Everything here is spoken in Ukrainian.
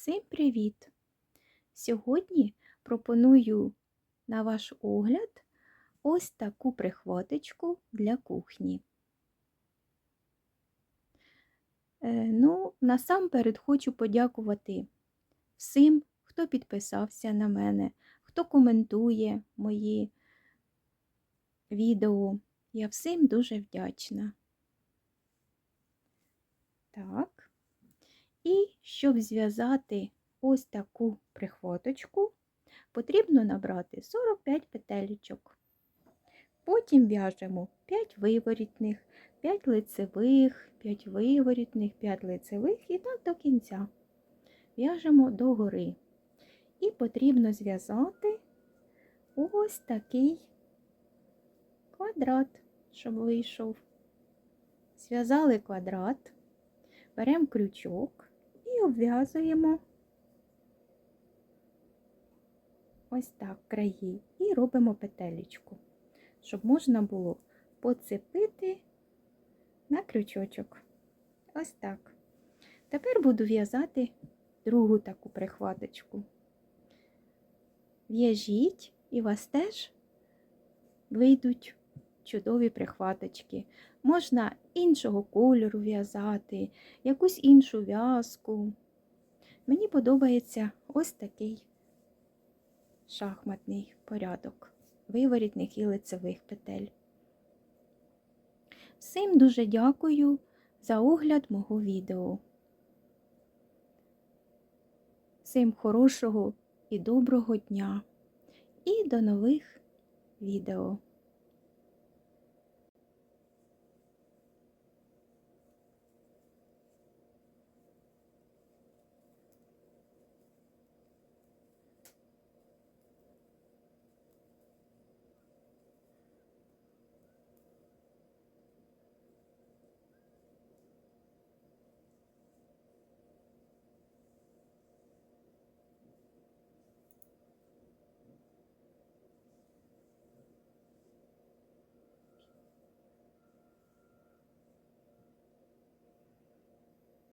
Всім привіт! Сьогодні пропоную на ваш огляд ось таку прихваточку для кухні. Е, Ну, насамперед хочу подякувати всім, хто підписався на мене, хто коментує мої відео. Я всім дуже вдячна. Так. І щоб зв'язати ось таку прихваточку, потрібно набрати 45 петелечок. Потім в'яжемо 5 виворітних, 5 лицевих, 5 виворітних, 5 лицевих і так до кінця. В'яжемо догори. І потрібно зв'язати ось такий квадрат, щоб вийшов. Зв'язали квадрат, беремо крючок і обв'язуємо ось так краї і робимо петелечку, щоб можна було поцепити на крючочок. Ось так. Тепер буду в'язати другу таку прихваточку. В'яжіть і у вас теж вийдуть чудові прихваточки. Можна іншого кольору в'язати, якусь іншу в'язку. Мені подобається ось такий шахматний порядок виворітних і лицевих петель. Всім дуже дякую за огляд мого відео. Всім хорошого і доброго дня і до нових відео.